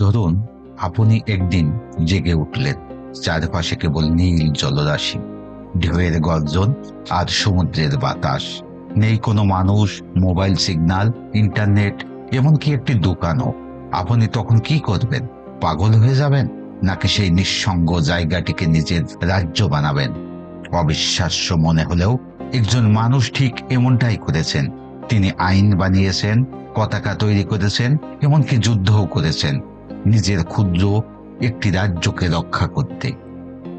ধরুন, আপনি একদিন জেগে উঠলেন, চারপাশে কেবল নীল জলরাশি, ঢেউয়ের গর্জন আর সমুদ্রের বাতাস। নেই কোনো মানুষ, মোবাইল সিগন্যাল, ইন্টারনেট, এমনকি একটি দোকানও। আপনি তখন কি করবেন? পাগল হয়ে যাবেন? নাকি সেই নিঃসঙ্গ জায়গাটিকে নিজের রাজ্য বানাবেন? অবিশ্বাস্য মনে হলেও একজন মানুষ ঠিক এমনটাই করেছেন। তিনি আইন বানিয়েছেন, পতাকা তৈরি করেছেন, এমনকি যুদ্ধও করেছেন। নিজের ক্ষুদ্র একটি রাজ্যকে রক্ষা করতে।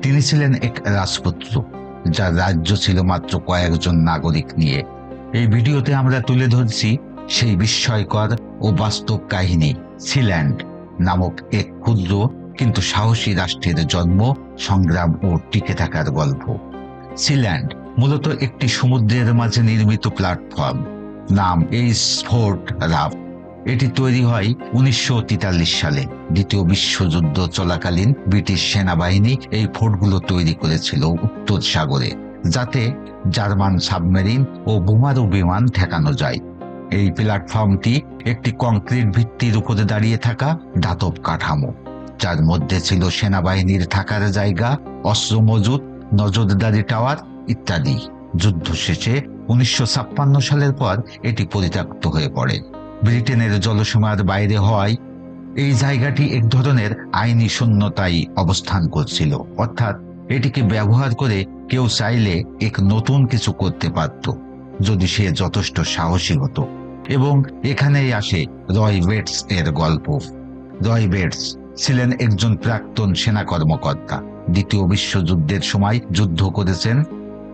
তিনি ছিলেন এক রাজপুত্র, যার রাজ্য ছিল মাত্র কয়েকজন নাগরিক নিয়ে। এই ভিডিওতে আমরা তুলে ধরছি সেই বিস্ময়কর ও বাস্তব কাহিনী, সিল্যান্ড নামক এক ক্ষুদ্র কিন্তু সাহসী রাষ্ট্রের জন্ম, সংগ্রাম ও টিকে থাকার গল্প। সিল্যান্ড মূলত একটি সমুদ্রের মাঝে নির্মিত প্ল্যাটফর্ম, নাম এই ফোর্ট রাফ। এটি তৈরি হয় উনিশশো তেতাল্লিশ সালে। দ্বিতীয় বিশ্বযুদ্ধ চলাকালীন ব্রিটিশ সেনাবাহিনী এই ফোর্টগুলো তৈরি করেছিল উত্তর সাগরে, যাতে জার্মান সাবমেরিন ও বোমারু বিমান ঠেকানো যায়। এই প্ল্যাটফর্মটি একটি কংক্রিট ভিত্তির উপরে দাঁড়িয়ে থাকা ধাতব কাঠামো, যার মধ্যে ছিল সেনাবাহিনীর থাকার জায়গা, অস্ত্র মজুদ, নজরদারি টাওয়ার ইত্যাদি। যুদ্ধ শেষে উনিশশো ছাপ্পান্ন সালের পর এটি পরিত্যক্ত হয়ে পড়ে। ব্রিটেনের জলসীমার বাইরে হওয়ায় এই জায়গাটি এক ধরনের আইনি শূন্যতায় অবস্থান করছিল। অর্থাৎ এটিকে ব্যবহার করে কেউ চাইলে এক নতুন কিছু করতে পারত, যদি সে যথেষ্ট সাহসী হতো। এবং এখানেই আসে রয় বেটস এর গল্প। রয় বেটস ছিলেন একজন প্রাক্তন সেনা কর্মকর্তা। দ্বিতীয় বিশ্বযুদ্ধের সময় যুদ্ধ করেছেন।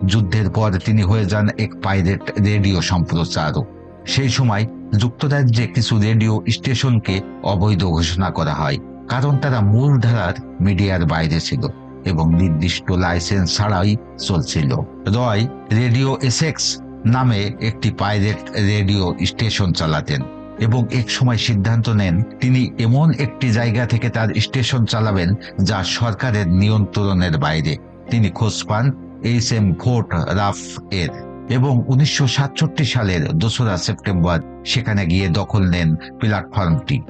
যুদ্ধের পর তিনি হয়ে যান এক পাইরেট রেডিও সম্প্রচারক। সেই সময় যুক্তরাজ্যে কিছু রেডিও স্টেশনকে অবৈধ ঘোষণা করা হয়, কারণ তারা মূলধারার মিডিয়ার বাইরে ছিল এবং নির্দিষ্ট লাইসেন্স ছাড়াই চলছিল। রয় রেডিও এসেক্স নামে একটি পাইরেট রেডিও স্টেশন চালাতেন এবং এক সময় সিদ্ধান্ত নেন, তিনি এমন একটি জায়গা থেকে তার স্টেশন চালাবেন যা সরকারের নিয়ন্ত্রণের বাইরে। তিনি খোঁজ পান এইচ এম ফোর্ট রাফ এর। এবং উনিশশো সাতষট্টি সালের দোসরা সেপ্টেম্বর সেখানে গিয়ে দখল নেন প্ল্যাটফর্মটি।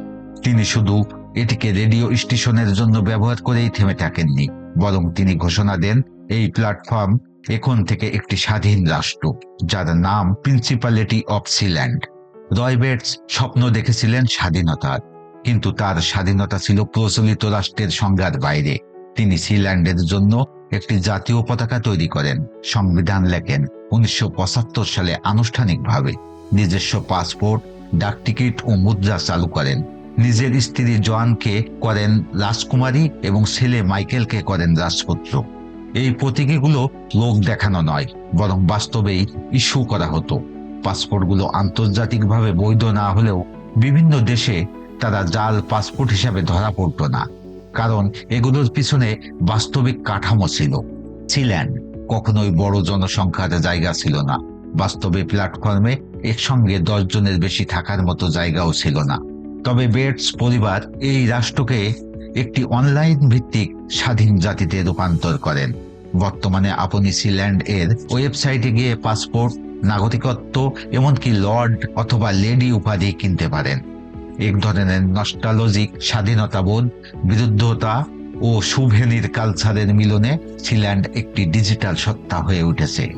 তিনি শুধু এটিকে রেডিও স্টেশনের জন্য ব্যবহার করেই থেমে থাকেননি, বরং তিনি ঘোষণা দেন, এই প্ল্যাটফর্ম এখন থেকে একটি স্বাধীন রাষ্ট্র, যার নাম প্রিন্সিপালিটি অফ সিল্যান্ড রয়বেটস স্বপ্ন দেখেছিলেন স্বাধীনতার কিন্তু তার স্বাধীনতা ছিল প্রচলিত রাষ্ট্রের সংজ্ঞার বাইরে। তিনি সিল্যান্ডের জন্য একটি জাতীয় পতাকা তৈরি করেন, সংবিধান লেখেন। উনিশশো পঁচাত্তর সালে আনুষ্ঠানিকভাবে নিজস্ব পাসপোর্ট, ডাক টিকিট ও মুদ্রা চালু করেন। নিজের স্ত্রী জোয়ানকে করেন রাজকুমারী এবং ছেলে মাইকেলকে করেন রাজপুত্র। এই প্রতীকীগুলো লোক দেখানো নয়, বরং বাস্তবেই ইস্যু করা হতো। পাসপোর্টগুলো আন্তর্জাতিকভাবে বৈধ না হলেও বিভিন্ন দেশে তারা জাল পাসপোর্ট হিসাবে ধরা পড়তো না, কারণ এগুলোর পিছনে বাস্তবিক কাঠামো ছিল। ছিলেন কখনোই বড় জনসংখ্যার জায়গা ছিল না। বাস্তবে প্ল্যাটফর্মে একসঙ্গে দশ জনের বেশি থাকার মতো জায়গাও ছিল না। তবে বেটস পরিবার এই রাষ্ট্রকে একটি অনলাইন ভিত্তিক স্বাধীন জাতিতে রূপান্তর করেন। বর্তমানে আপনি সিল্যান্ড এর ওয়েবসাইটে গিয়ে পাসপোর্ট, নাগরিকত্ব, এমনকি লর্ড অথবা লেডি উপাধি কিনতে পারেন। এক ধরনের নস্টালজিক স্বাধীনতাবোধ, বিরুদ্ধতা ও সুভেনির কালচারের মিলনে সিল্যান্ড একটি ডিজিটাল সত্তা হয়ে উঠেছে।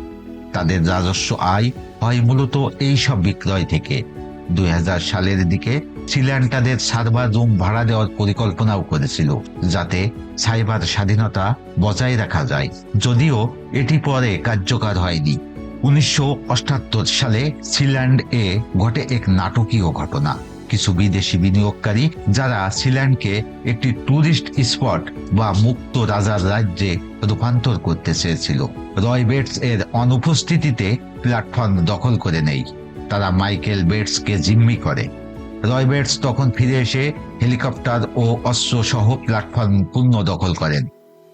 তাদের রাজস্ব আয় হয় মূলত এই সব বিক্রয় থেকে। দুই হাজার সালের দিকে সিল্যান্ড তাদের সার্ভার রুম ভাড়া দেওয়ার পরিকল্পনাও করেছিল, যাতে সাইবার স্বাধীনতা বজায় রাখা যায়। যদিও এটি পরে কার্যকর হয়নি। উনিশশো সালে সিল্যান্ড এ ঘটে এক নাটকীয় ঘটনা। কিছু বিদেশি বিনিয়োগকারী যারা সিল্যান্ডকে একটি ট্যুরিস্ট স্পট বা মুক্ত রাজার রাজ্যে রূপান্তর করতে চেয়েছিল। রয় বেটস এর অনুপস্থিতিতে প্ল্যাটফর্ম দখল করে নেই। তারা মাইকেল বেটসকে জিম্মি করে। রয় বেটস তখন ফিরে এসে হেলিকপ্টার ও অস্ত্র সহ প্ল্যাটফর্ম পূর্ণ দখল করেন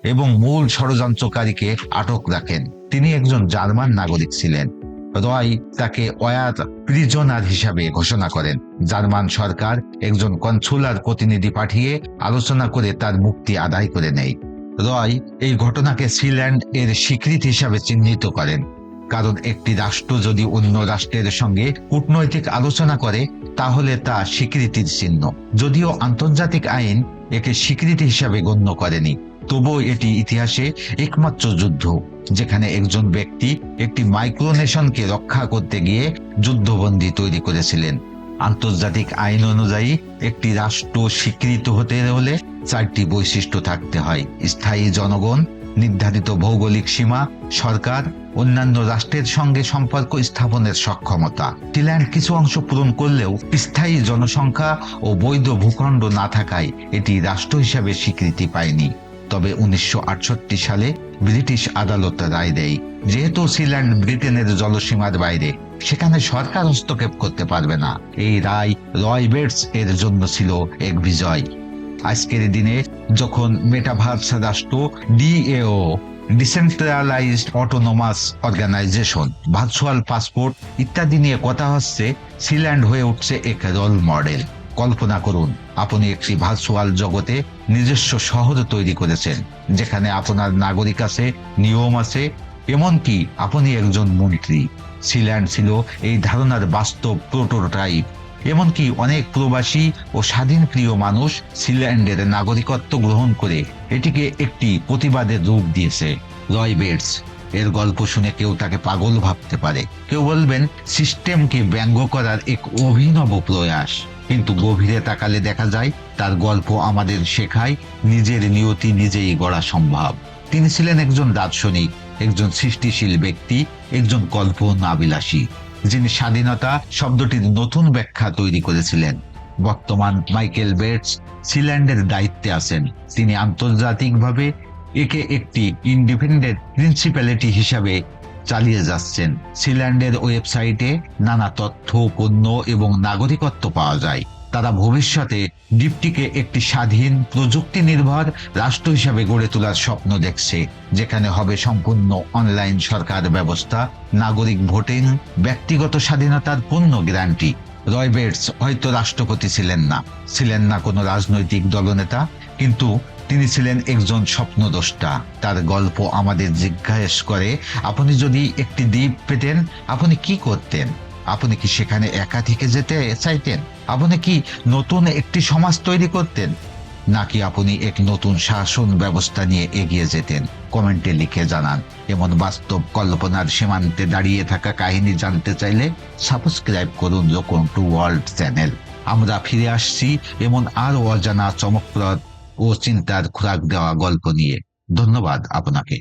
এবং মূল ষড়যন্ত্রকারীকে আটক রাখেন। তিনি একজন জার্মান নাগরিক ছিলেন। রয় তাকে অয়াত প্রিজনার হিসাবে ঘোষণা করেন। জার্মান সরকার একজন কনসুলার প্রতিনিধি পাঠিয়ে আলোচনা করে তার মুক্তি আদায় করে নেয়। রয় এই ঘটনাকে সিল্যান্ড এর স্বীকৃতি হিসাবে চিহ্নিত করেন। কারণ একটি রাষ্ট্র যদি অন্য রাষ্ট্রের সঙ্গে কূটনৈতিক আলোচনা করে, তাহলে তা স্বীকৃতির চিহ্ন। যদিও আন্তর্জাতিক আইন একে স্বীকৃতি হিসাবে গণ্য করেনি। তবুও এটি ইতিহাসে একমাত্র যুদ্ধ, যেখানে একজন ব্যক্তি একটি মাইক্রোনেশনকে রক্ষা করতে গিয়ে যুদ্ধবন্দী তৈরি করেছিলেন। আন্তর্জাতিক আইন অনুযায়ী একটি রাষ্ট্র স্বীকৃত হতে হলে চারটি বৈশিষ্ট্য থাকতে হয়। স্থায়ী জনগণ, নির্ধারিত ভৌগোলিক সীমা, সরকার, অন্যান্য রাষ্ট্রের সঙ্গে সম্পর্ক স্থাপনের সক্ষমতা। ফিনল্যান্ড কিছু অংশ পূরণ করলেও স্থায়ী জনসংখ্যা ও বৈধ ভূখণ্ড না থাকায় এটি রাষ্ট্র হিসাবে স্বীকৃতি পায়নি। তবে উনিশশো আটষট্টি সালে ব্রিটিশ আদালত রায় দেয়, যেহেতু সিল্যান্ড ব্রিটেনের জলসীমার বাইরে, সেখানে সরকার হস্তক্ষেপ করতে পারবে না। এই রায় রয়বেটস এর জন্য ছিল এক বিজয়। আজকের দিনে যখন মেটাভার্স রাষ্ট্র DAO, decentralised autonomous organisation, virtual passport ইত্যাদি নিয়ে কথা হচ্ছে, সিল্যান্ড হয়ে উঠছে এক রোল মডেল। কল্পনা করুন, আপনি একটি ভার্চুয়াল জগতে নিজস্ব শহর তৈরি করেছেন, যেখানে আপনার নাগরিক আছে, নিয়ম আছে, এমনকি আপনি একজন মন্ত্রী। সিল্যান্ড ছিল এই ধারণার বাস্তব প্রোটোটাইপ। এমনকি অনেক প্রবাসী ও স্বাধীন প্রিয় মানুষ সিল্যান্ডের নাগরিকত্ব গ্রহণ করে এটিকে একটি প্রতিবাদের রূপ দিয়েছে। রয় বেটস এর গল্প শুনে কেউ তাকে পাগল ভাবতে পারে। কেউ বলবেন, সিস্টেমকে ব্যঙ্গ করার এক অভিনব প্রয়াস। কিন্তু গভীরে তাকালে দেখা যায়, তার গল্প আমাদের শেখায়, নিজের নিয়তি নিজেই গড়া সম্ভব। তিনি ছিলেন একজন দার্শনিক, একজন সৃষ্টিশীল ব্যক্তি, একজন কল্পনাবিলাসী, যিনি স্বাধীনতা শব্দটির নতুন ব্যাখ্যা তৈরি করেছিলেন। বর্তমান মাইকেল বেটস সিল্যান্ডের দায়িত্বে আছেন। তিনি আন্তর্জাতিকভাবে একে একটি ইন্ডিপেন্ডেন্ট প্রিন্সিপ্যালিটি হিসাবে চালিয়ে যাচ্ছেন। সিল্যান্ডের ওয়েবসাইটে নানা তথ্য, পণ্য এবং নাগরিকত্ব পাওয়া যায়। তারা ভবিষ্যতে দ্বীপটিকে একটি স্বাধীন প্রযুক্তি নির্ভর রাষ্ট্র হিসাবে গড়ে তোলার স্বপ্ন দেখছে, যেখানে হবে সম্পূর্ণ অনলাইন সরকার ব্যবস্থা, নাগরিক ভোটিং, ব্যক্তিগত স্বাধীনতার পূর্ণ গ্যারান্টি। রয়বেটস হয়তো রাষ্ট্রপতি ছিলেন না। ছিলেন না কোনো রাজনৈতিক দলনেতা, কিন্তু তিনি ছিলেন একজন স্বপ্নদ্রষ্টা। তার গল্প আমাদের জিজ্ঞাসা করে, আপনি যদি একটি দ্বীপ পেতেন, আপনি কি করতেন? আপনি কি সেখানে একা থেকে যেতে চাইতেন? আপনি কি নতুন একটি সমাজ তৈরি করতেন? নাকি আপনি এক নতুন শাসন ব্যবস্থা নিয়ে এগিয়ে যেতেন? কমেন্টে লিখে জানান, এমন বাস্তব কল্পনার সীমান্তে দাঁড়িয়ে থাকা কাহিনী জানতে চাইলে সাবস্ক্রাইব করুন লোকন টু ওয়ার্ল্ড চ্যানেল। আমরা ফিরে আসছি এমন আরও অজানা চমকপ্রদ ও চিন্তার খোরাক দেওয়া গল্প নিয়ে। ধন্যবাদ আপনাকে।